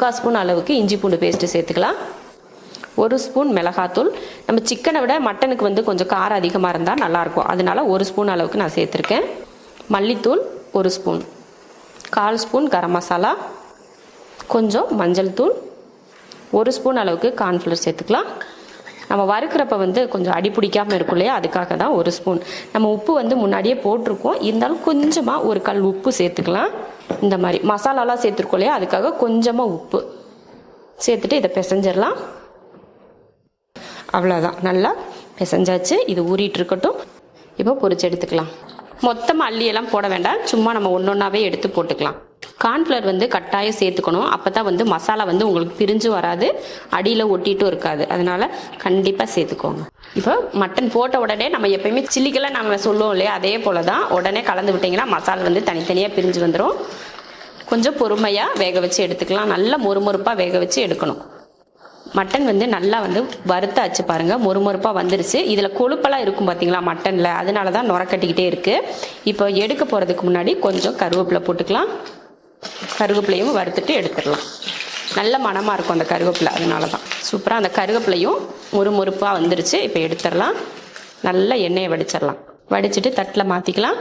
முக்கால் ஸ்பூன் அளவுக்கு இஞ்சி பூண்டு பேஸ்ட்டு சேர்த்துக்கலாம். ஒரு ஸ்பூன் மிளகாத்தூள். நம்ம சிக்கனை விட மட்டனுக்கு வந்து கொஞ்சம் காரம் அதிகமாக இருந்தால் நல்லாயிருக்கும். அதனால் ஒரு ஸ்பூன் அளவுக்கு நான் சேர்த்துருக்கேன். மல்லித்தூள் ஒரு ஸ்பூன். கால் ஸ்பூன் கரம் மசாலா. கொஞ்சம் மஞ்சள் தூள். ஒரு ஸ்பூன் அளவுக்கு கார்ன்ஃப்ளவர் சேர்த்துக்கலாம். நம்ம வறுக்கிறப்ப வந்து கொஞ்சம் அடி பிடிக்காமல் இருக்கும் இல்லையா? அதுக்காக தான் ஒரு ஸ்பூன் நம்ம உப்பு வந்து முன்னாடியே போட்டிருக்கோம். இருந்தாலும் கொஞ்சமாக ஒரு கல் உப்பு சேர்த்துக்கலாம். இந்த மாதிரி. மசாலாலாம் சேர்த்துருக்கோம் இல்லையா? அதுக்காக கொஞ்சமாக உப்பு. சேர்த்துட்டு இதை பிசைஞ்சிடலாம். அவ்வளோதான் நல்லா பிசைஞ்சாச்சு. இது ஊறிட்டு இருக்கட்டும். இப்போ பொறிச்சு எடுத்துக்கலாம். மொத்தமாக அள்ளியெல்லாம் போட வேண்டாம். சும்மா நம்ம ஒன்று ஒன்றாவே எடுத்து போட்டுக்கலாம். கார்ன்ஃப்ளவர் வந்து கட்டாயம் சேர்த்துக்கணும். அப்போ தான் வந்து மசாலா வந்து உங்களுக்கு பிரிஞ்சு வராது. அடியில் ஒட்டிட்டும் இருக்காது. அதனால கண்டிப்பாக சேர்த்துக்கோங்க. இப்போ மட்டன் போட்ட உடனே நம்ம எப்பயுமே சில்லிக்கெல்லாம் நம்ம சொல்லுவோம் இல்லையா? அதே போல தான் உடனே கலந்து விட்டிங்கன்னா மசாலா வந்து தனித்தனியாக பிரிஞ்சு வந்துடும் கொஞ்சம் பொறுமையாக வேக வச்சு எடுத்துக்கலாம். நல்லா மொறுமொறுப்பாக வேக வச்சு எடுக்கணும். மட்டன் வந்து நல்லா வந்து வறுத்தாச்சு பாருங்கள் மொறுமொறுப்பாக வந்துருச்சு. இதில் கொழுப்பெல்லாம் இருக்கும் பார்த்தீங்களா மட்டனில் அதனால தான் நுரக்கட்டிக்கிட்டே இருக்குது இப்போ எடுக்க போகிறதுக்கு முன்னாடி கொஞ்சம் கருவேப்பிலை போட்டுக்கலாம். கருவேப்பிலையும் வறுத்துட்டு எடுத்துடலாம். நல்ல மணமாக இருக்கும் அந்த கருவேப்பிலை அதனால தான் சூப்பராக அந்த கருவேப்பிலையும் முறுமுறுப்பாக வந்துருச்சு இப்போ எடுத்துடலாம். நல்லா எண்ணெயை வடிச்சிடலாம். வடிச்சிட்டு தட்டில் மாற்றிக்கலாம்